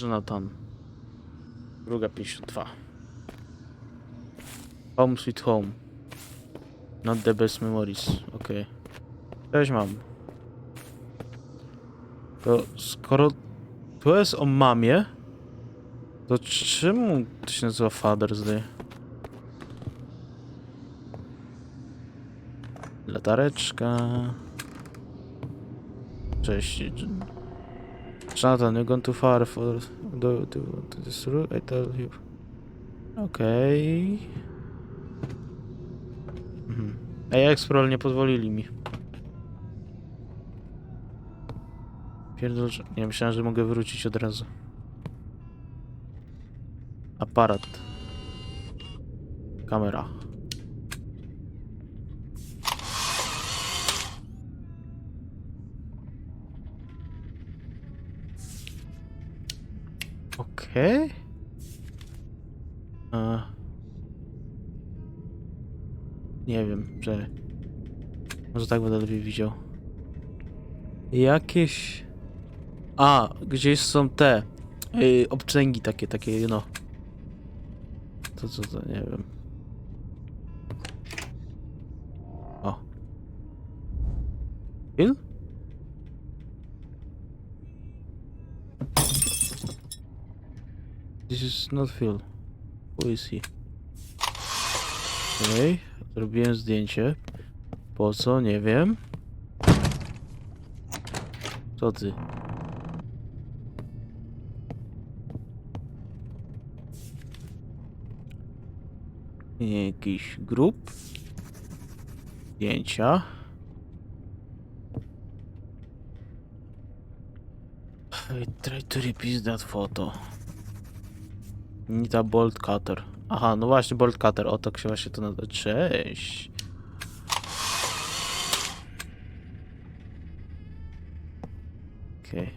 Jonathan. Druga 52. Home sweet home. Not the best memories. Okej. Cześć mam. To skoro to jest o mamie, to czemu to się nazywa Father's Day? Latareczka. Cześć. Jonathan, you gone too far for do, to, to this route, I tell you. Okej. Mhm. Ej, nie pozwolili mi. Pierdol. Nie myślałem, że mogę wrócić od razu. Aparat. Kamera. Okej. Nie wiem, że... Może tak będę lepiej widział. Jakieś... A, gdzieś są te... Yy, obczęgi takie, takie, no. To co to, nie wiem. O. Phil? This is not Phil. Who is he? Okej, zrobiłem zdjęcie. Po co? Nie wiem. Co ty? Jakiś grup. Zdjęcia. I try to repeat that photo. Nita Bolt Cutter. Aha, no właśnie, Bolt Cutter. O, tak się właśnie to nazywa. Cześć. Okej.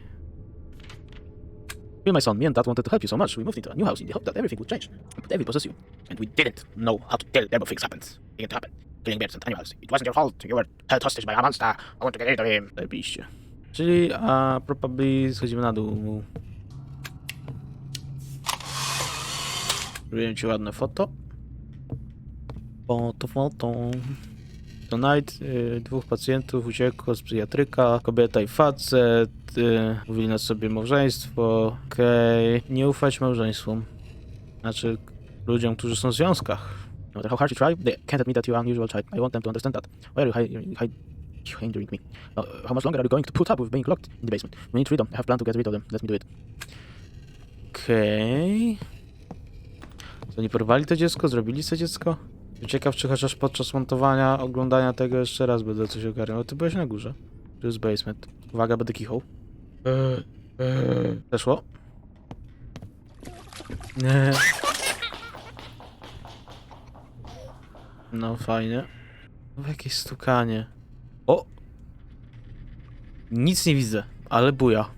Okay. my son, me and Dad wanted to help you so much. We moved into a new house in the hope that everything would change. But David possessed you. And we didn't know how to tell terrible things happened. Didn't happen. Killing birds and animals. It wasn't your fault. You were held hostage by a monster. I want to get rid of him. Zajebiście. Czyli, a, probably schodzimy na dół. Zrobiłem ci ładne foto. Foto, foto. Tonight y, dwóch pacjentów uciekło z psychiatryka, kobieta i facet, y, mówili na sobie małżeństwo, okej, nie ufać małżeństwom. Znaczy ludziom, którzy są w związkach. No matter how hard you try, they can't admit that you're an unusual child. I want them to understand that. Why are you hi- hi- hindering me? Uh, how much longer are you going to put up with being locked in the basement? We need freedom. I have planned to get rid of them. Let me do it. Okej. Co, nie porwali to dziecko? Zrobili to dziecko? Ciekaw, czy chociaż podczas montowania, oglądania tego jeszcze raz będę coś ogarniał. Ty byłeś na górze. To jest basement. Uwaga, będę kichał. Zeszło? Nie. No, fajnie. No, jakieś stukanie. O! Nic nie widzę, ale buja.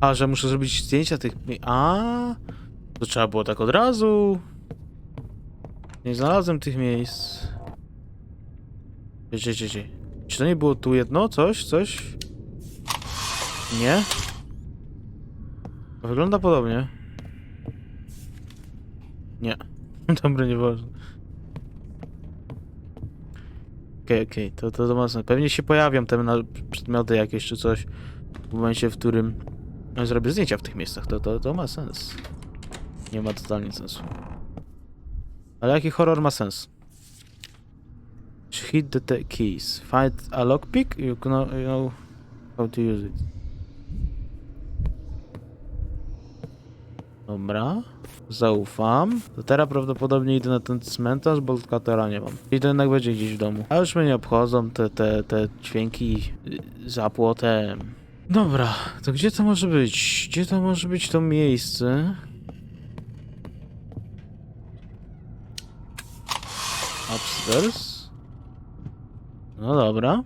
A, że muszę zrobić zdjęcia tych... A, to trzeba było tak od razu. Nie znalazłem tych miejsc. Gdzie, gdzie, gdzie? Czy to nie było tu jedno? Coś? Coś? Nie? Wygląda podobnie. Nie. Dobra, nieważne. Okej, okej, to, to, to mocne. Pewnie się pojawią te na, przedmioty jakieś czy coś w momencie, w którym zrobię zdjęcia w tych miejscach. To, to, to ma sens. Nie ma totalnie sensu. Ale jaki horror ma sens? Hit the keys. Find a lockpick. You know how to use it. Dobra. Zaufam. To teraz prawdopodobnie idę na ten cmentarz, bo Catera nie mam. I to jednak będzie gdzieś w domu. A już mnie nie obchodzą te, te, te dźwięki za płotem. Dobra, to gdzie to może być? Gdzie to może być to miejsce? Upstairs? No dobra.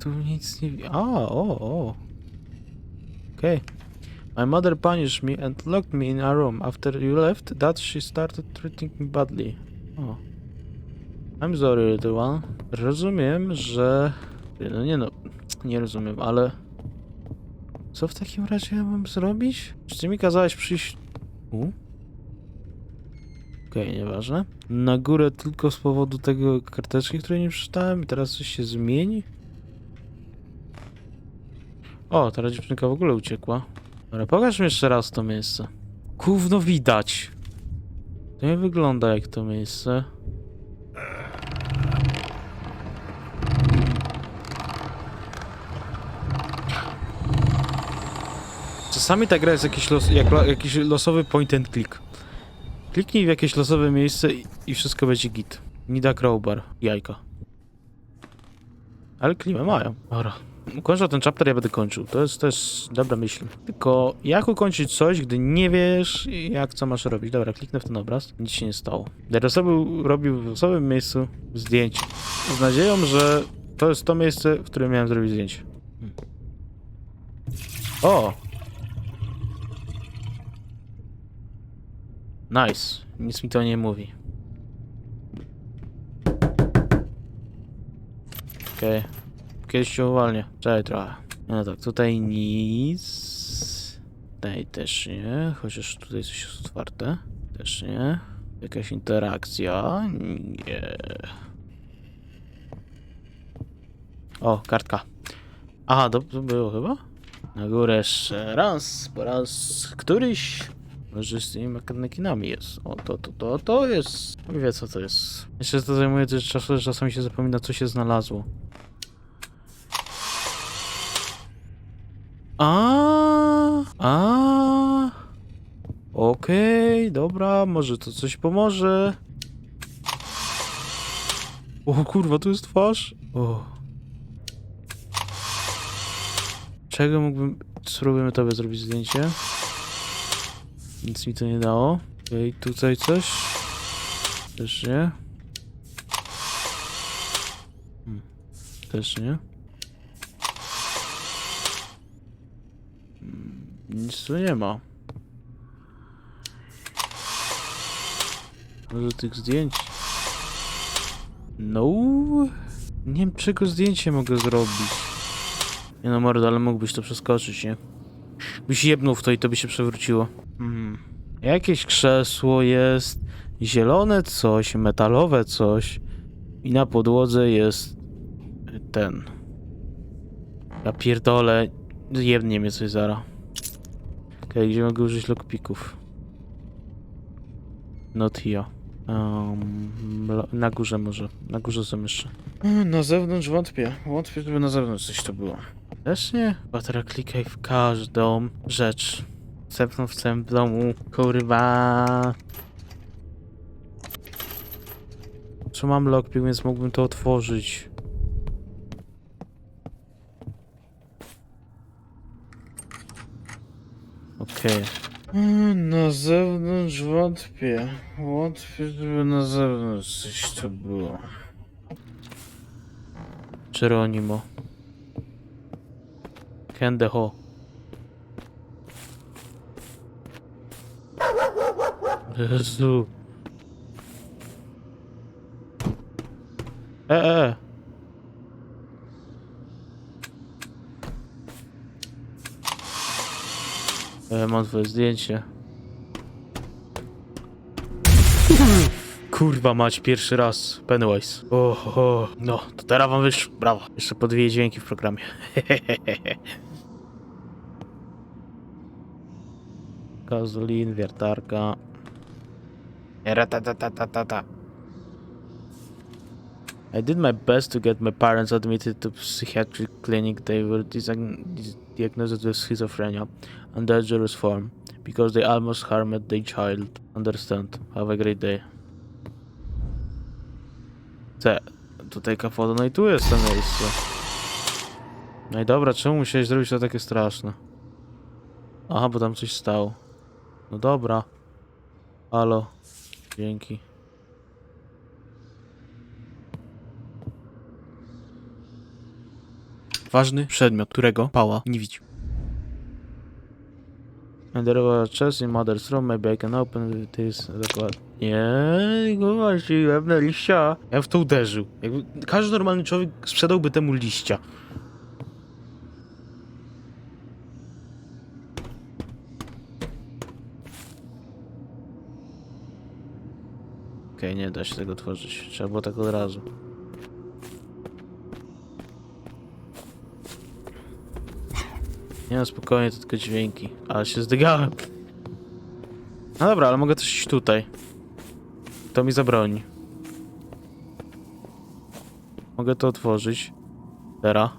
Tu nic nie... A, o, o. Okej. My mother punished me and locked me in a room. After you left, that she started treating me badly. O. I'm sorry, little one. Rozumiem, że... No nie no, nie rozumiem, ale... Co w takim razie ja mam zrobić? Czy ty mi kazałeś przyjść... U? Okej, nieważne. Na górę tylko z powodu tego karteczki, której nie przeczytałem i teraz coś się zmieni? O, ta dziewczynka w ogóle uciekła. Ale pokaż mi jeszcze raz to miejsce. Gówno widać. To nie wygląda jak to miejsce. Czasami ta gra jest jakiś, los, jak, jakiś losowy point and click. Kliknij w jakieś losowe miejsce i, i wszystko będzie git. Nida crowbar, jajka. Ale klimę mają. Dobra. Kończę ten chapter, ja będę kończył. To jest, jest dobra myśl. Tylko jak ukończyć coś, gdy nie wiesz, jak co masz robić? Dobra, kliknę w ten obraz. Nic się nie stało. Teraz robił, w osobowym miejscu zdjęcie. Z nadzieją, że to jest to miejsce, w którym miałem zrobić zdjęcie. O! Nice. Nic mi to nie mówi. Okej. Kiedyś się uwalnię. Czekaj trochę. No tak, tutaj nic. Tutaj też nie. Chociaż tutaj coś jest otwarte. Też nie. Jakaś interakcja? Nie. O, kartka. Aha, to, to było chyba? Na górę jeszcze raz, po raz któryś. Może z tymi mekanekinami jest. O, to, to, to, to jest. Wie co to jest. Jeszcze to zajmuje też czasu, że czasami się zapomina, co się znalazło. A, a. Okej, dobra, może to coś pomoże. O kurwa, tu jest twarz. O. Czego mógłbym... Spróbujemy tobie zrobić zdjęcie. Nic mi to nie dało. Okej, tutaj coś. Też nie. Hmm. Też nie. Nic tu nie ma. Może tych zdjęć. No. Nie wiem czego zdjęcie mogę zrobić. Nie no mordo, ale mógłbyś to przeskoczyć, nie? Byś jebnął w to i to by się przewróciło. Hmm. Jakieś krzesło jest. Zielone coś, metalowe coś. I na podłodze jest ten. Ja pierdolę. Jebnie mnie coś zara. Okej, gdzie mogę użyć lockpików? Not here. Um, na górze może. Na górze są jeszcze. Na zewnątrz wątpię. Wątpię, żeby na zewnątrz coś to było. Też nie? Chyba teraz klikaj w każdą rzecz. Zepnął w całym domu. Kurwa. Czy mam lockpick, więc mógłbym to otworzyć. Okej. Mm, Na zewnątrz wątpię. Wątpię, żeby na zewnątrz coś to było. Geronimo. Kendeho. Jezu. E, e. E, mam twoje zdjęcie. Kurwa mać, pierwszy raz. Pennywise. O, o, no, to teraz wam wyszło. Brawo. Jeszcze po dwie dźwięki w programie. Gazolin, wiertarka. Ratatatatata. I did my best to get my parents admitted to psychiatric clinic. They were diagnosed with schizophrenia and dangerous form because they almost harmed their child. Understand. Have a great day. Te, tutaj kafoda, no i tu jest to miejsce. No i dobra, czemu musiałeś zrobić to takie straszne? Aha, bo tam coś stało. No dobra. Halo. Dzięki. Ważny przedmiot, którego Pała nie widzi. And there was a chest in mother's room, maybe I can open this. Nie, właśnie, na liścia. Ja w to uderzył. Jakby każdy normalny człowiek sprzedałby temu liścia. Okej, nie da się tego tworzyć. Trzeba było tak od razu. Nie no, spokojnie, to tylko dźwięki. Ale się zdygałem. No dobra, ale mogę iść tutaj. To mi zabroni. Mogę to otworzyć. Teraz.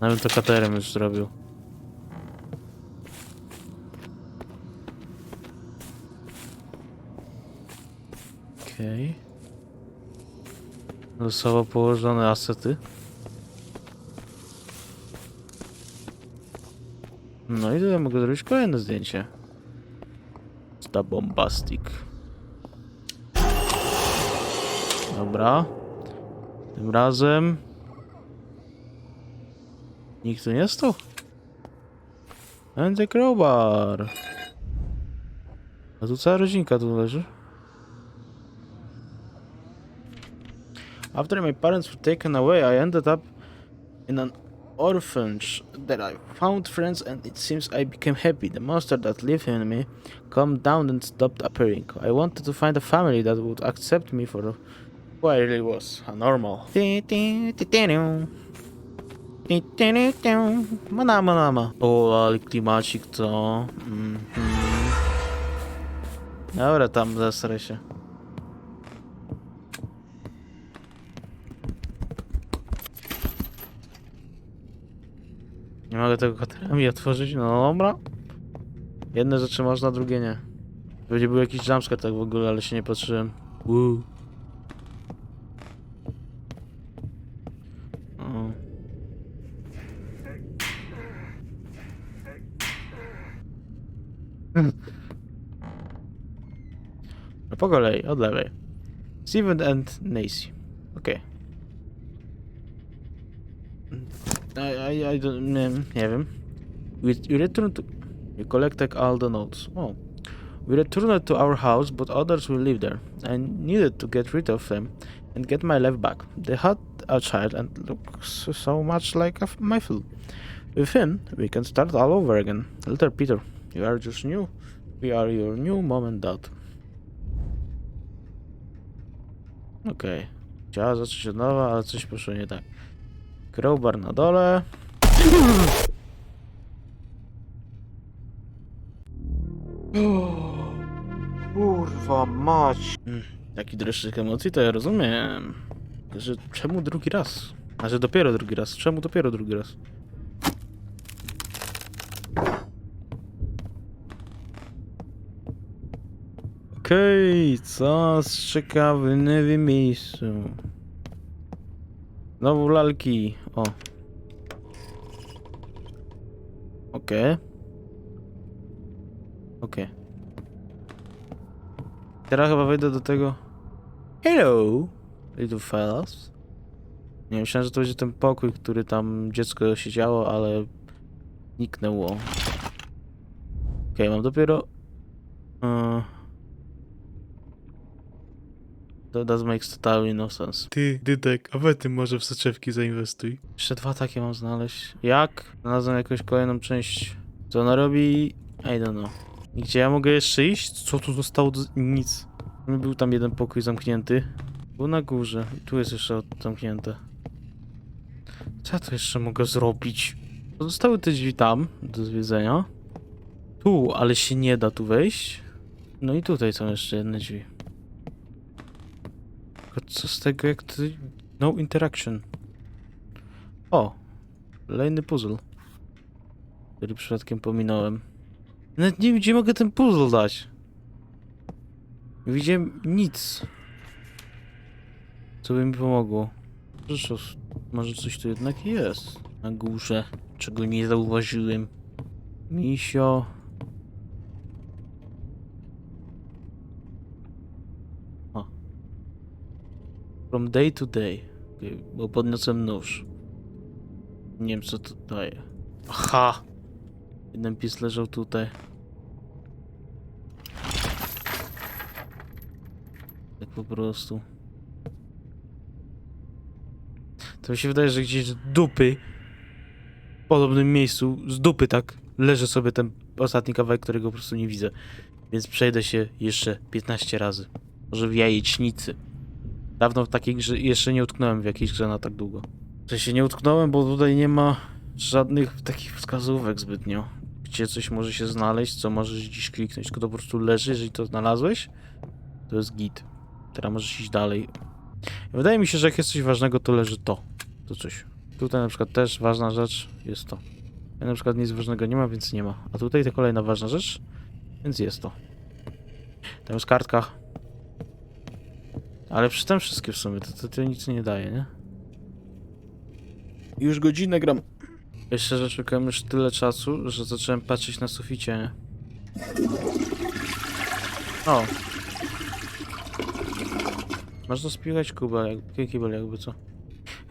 Nawet to katerem już zrobił. Okej. Losowo położone asety. No i tutaj mogę zrobić kolejne zdjęcie. Sta bombastic. Dobra. Tym razem... Nikt tu nie stał? And the crowbar. A tu cała rodzinka tu leży. After my parents were taken away, I ended up in an orphanage that I found friends and it seems I became happy. The monster that lived in me calmed down and stopped appearing. I wanted to find a family that would accept me for who I really was, a normal. Mhm. Nie mogę tego katerami otworzyć? No dobra. Jedne rzeczy można, drugie nie. Będzie był jakiś jumpscare tak w ogóle, ale się nie patrzyłem. Woo. O. No po kolei, od lewej. Steven and Nacy. Okej. I, I, I don't, nie wiem. We, returned to... We collected all the notes. Oh. We returned to our house, but others will live there. I needed to get rid of them and get my life back. They had a child and looks so much like a my Phil. With him, we can start all over again. Little Peter, you are just new. We are your new mom and dad. Okej. Chciała zacząć od nowa, ale coś poszło nie tak. Crowbar na dole. Kurwa mać. Mm, Taki dreszczyk emocji to ja rozumiem. Tylko, Że czemu drugi raz? A że dopiero drugi raz. Czemu dopiero drugi raz? Okej, co z ciekawy w nowym miejscu? Znowu lalki. O. Okej. Okej. Teraz chyba wejdę do tego. Hello, little fellas. Nie myślałem, że to będzie ten pokój, który tam dziecko siedziało, ale niknęło. Okej, mam dopiero. Uh... That does make totally no sense. Ty, Dydek, a we ty może w soczewki zainwestuj. Jeszcze dwa takie mam znaleźć. Jak? Znalazłem jakąś kolejną część. Co ona robi? I don't know. I gdzie ja mogę jeszcze iść? Co tu zostało? Do... Nic. Był tam jeden pokój zamknięty. Był na górze. I tu jest jeszcze zamknięte. Co ja tu jeszcze mogę zrobić? Zostały te drzwi tam, do zwiedzenia. Tu, ale się nie da tu wejść. No i tutaj są jeszcze jedne drzwi. Co z tego, jak ty... No interaction. O! Kolejny puzzle. Który przypadkiem pominąłem. Nawet nie wiem, gdzie mogę ten puzzle dać. Nie widziałem nic. Co by mi pomogło. Proszę, może coś tu jednak jest. Na górze. Czego nie zauważyłem. Misio. O. From day to day. Okej, Bo podniosłem nóż. Nie wiem co to daje. Aha! Jeden pies leżał tutaj. Tak po prostu. To mi się wydaje, że gdzieś z dupy w podobnym miejscu, z dupy tak, leży sobie ten ostatni kawałek, którego po prostu nie widzę. Więc przejdę się jeszcze 15 razy. Może w jajecznicy. Dawno w takiej grze jeszcze nie utknąłem w jakiejś grze na tak długo. W sensie nie utknąłem, bo tutaj nie ma żadnych takich wskazówek zbytnio. Gdzie coś może się znaleźć, co możesz dziś kliknąć, tylko to po prostu leży, jeżeli to znalazłeś, to jest git. Teraz możesz iść dalej. Wydaje mi się, że jak jest coś ważnego, to leży to. To coś. Tutaj na przykład też ważna rzecz jest to. Ja na przykład nic ważnego nie ma, więc nie ma. A tutaj to kolejna ważna rzecz, więc jest to. Tam jest kartka. Ale przy tym wszystkie w sumie, to, to, to nic nie daje, nie? Już godzinę gram. Jeszcze, że szukałem już tyle czasu, że zacząłem patrzeć na suficie, nie? O! Można spiłać kubel, jak, kibel jakby co.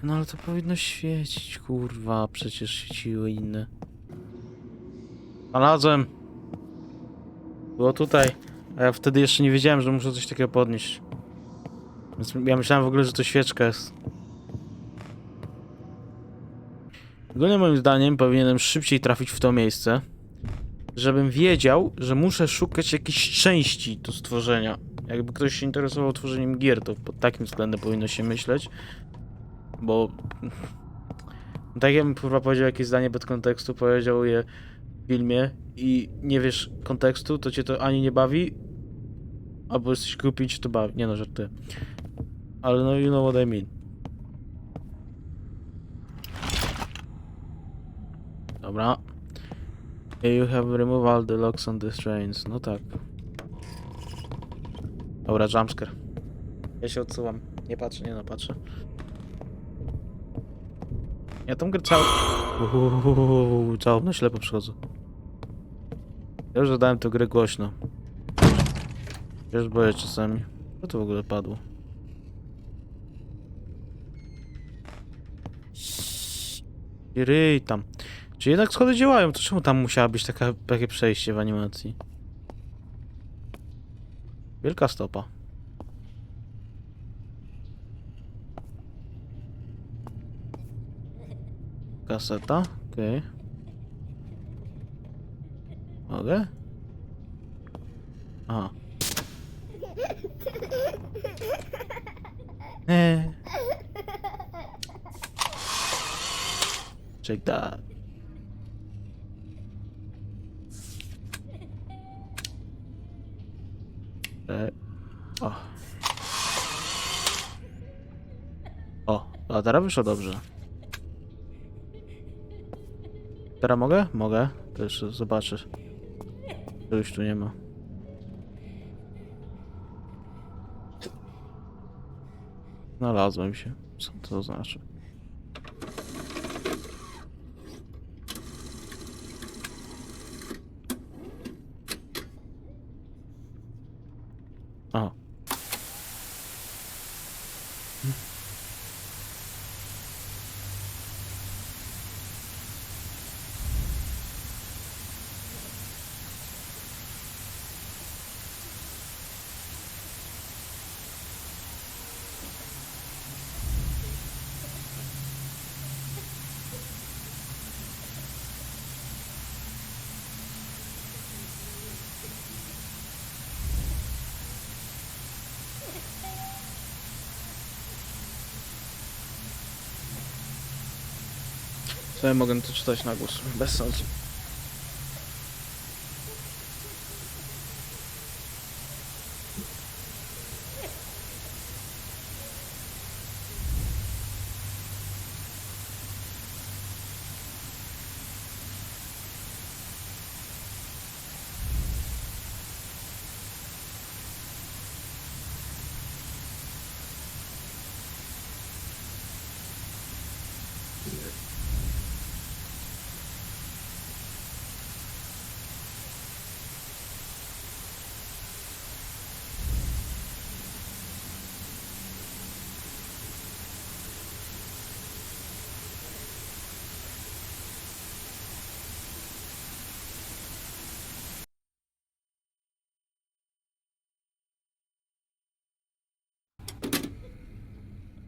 No ale to powinno świecić, kurwa, przecież świeciły inne. Znalazłem! Było tutaj. A ja wtedy jeszcze nie wiedziałem, że muszę coś takiego podnieść. Więc ja myślałem w ogóle, że to świeczka jest. Ogólnie moim zdaniem powinienem szybciej trafić w to miejsce, żebym wiedział, że muszę szukać jakiejś części do stworzenia. Jakby ktoś się interesował tworzeniem gier, to pod takim względem powinno się myśleć, bo tak jakbym kurwa powiedział jakieś zdanie bez kontekstu, powiedział je w filmie i nie wiesz kontekstu, to cię to ani nie bawi, albo jesteś głupi cię to bawi. Nie no, żartuję. Ale no you know what I mean. Dobra. You have removed all the locks on these trains. No tak. Dobra, jumpscare. Ja się odsuwam. Nie patrzę, nie no, patrzę. Ja tą grę całą... Uuu, całą na ślepo przychodzę. Ja już dodałem tę grę głośno. Już boję czasami. Co to w ogóle padło? I Ryj tam. Czy jednak schody działają? To czemu tam musiała być taka, takie przejście w animacji? Wielka stopa. Kaseta? Okej. Mogę? Aha. Eee. Check that. E, o. O, a teraz wyszło dobrze. Teraz mogę? Mogę. Jeszcze zobaczysz. Już tu nie ma. Znalazłem się. Co to znaczy? Aha. Co ja mogę to czytać na głos? Bez sensu.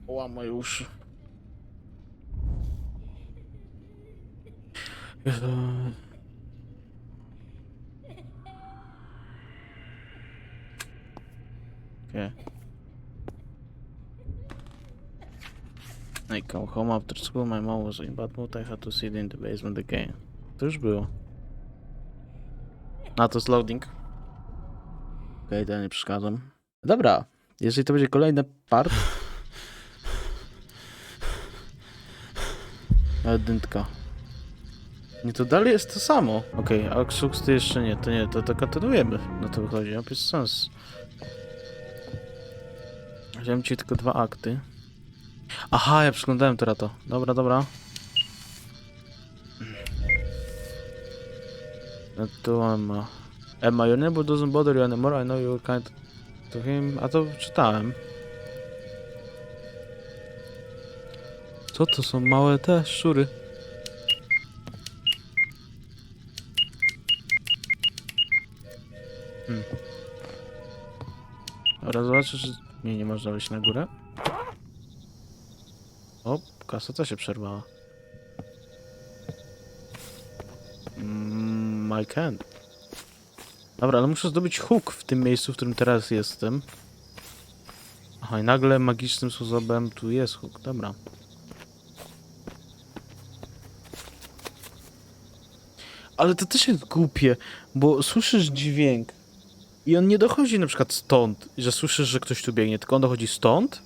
Ła, moje uszy. Jezu. Okay. I come home after school, my mom was in bad mood, I had to sit in the basement again. To już było. Na to jest loading. Okej, to ja nie przeszkadzam. Dobra, jeżeli to będzie kolejny part... Jedynka. Nie, to dalej jest to samo. Okej, okay, Axux to jeszcze nie, to nie, to, to kontynuujemy. No to wychodzi, bez sens. Wziąłem ci tylko dwa akty. Aha, ja przeglądałem teraz to. Dobra, dobra. No to Emma. Emma, your neighbor doesn't bother you anymore. I know you're kind to him. A to czytałem. Co to są małe te szczury? Hmm. Dobra, zobaczę, czy... Nie, nie można wejść na górę. O, kaseta się przerwała. Mm, I can. Dobra, ale muszę zdobyć hook w tym miejscu, w którym teraz jestem. Aha, i nagle magicznym sposobem tu jest hook. Dobra. Ale to też jest głupie, bo słyszysz dźwięk i on nie dochodzi na przykład stąd, że słyszysz, że ktoś tu biegnie, tylko on dochodzi stąd,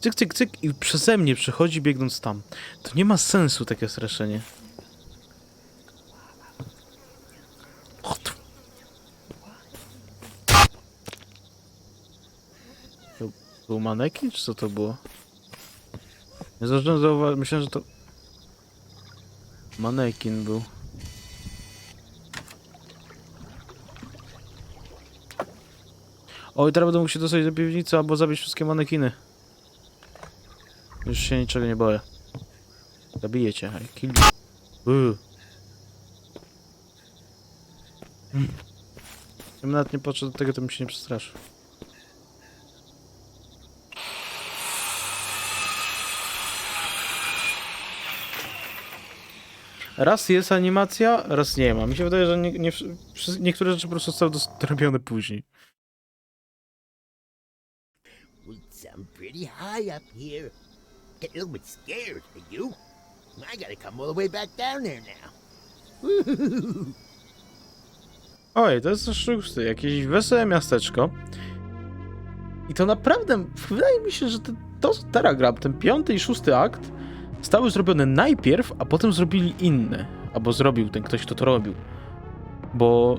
cyk, cyk, cyk i przeze mnie przechodzi biegnąc tam. To nie ma sensu takie straszenie. To był manekin, czy co to było? Nie zdążyłem myślałem, że to... Manekin był. Oj, teraz będę mógł się dostać do piwnicy albo zabić wszystkie manekiny. Już się niczego nie boję. Zabiję cię, I kill you. Mm. Gdybym nawet nie podszedł do tego, to bym się nie przestraszył. Raz jest animacja, raz nie ma. Mi się wydaje, że nie, nie, niektóre rzeczy po prostu zostały zrobione później. I'm pretty high up here. Get a little bit scared, are you? I gotta come all the way back down there now. Oj, to jest szósty, jakieś wesołe miasteczko. I to naprawdę, wydaje mi się, że ten, to Teragram, ten piąty i szósty akt zostały zrobione najpierw, a potem zrobili inne. Albo zrobił ten ktoś, kto to robił. Bo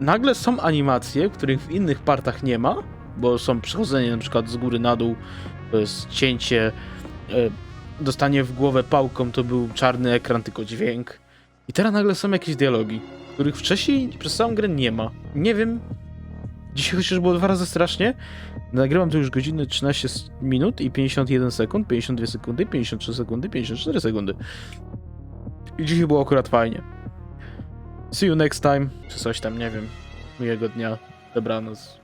nagle są animacje, których w innych partach nie ma, bo są przechodzenie na przykład z góry na dół, to jest cięcie, e, dostanie w głowę pałką to był czarny ekran, tylko dźwięk. I teraz nagle są jakieś dialogi których wcześniej przez całą grę nie ma. Nie wiem. Dzisiaj chociaż było dwa razy strasznie. Nagrywam to już godzinę 13 s- minut i 51 sekund, 52 sekundy, 53 sekundy, 54 sekundy. I dzisiaj było akurat fajnie. See you next time. Czy coś tam, nie wiem. Miłego dnia. Dobranoc.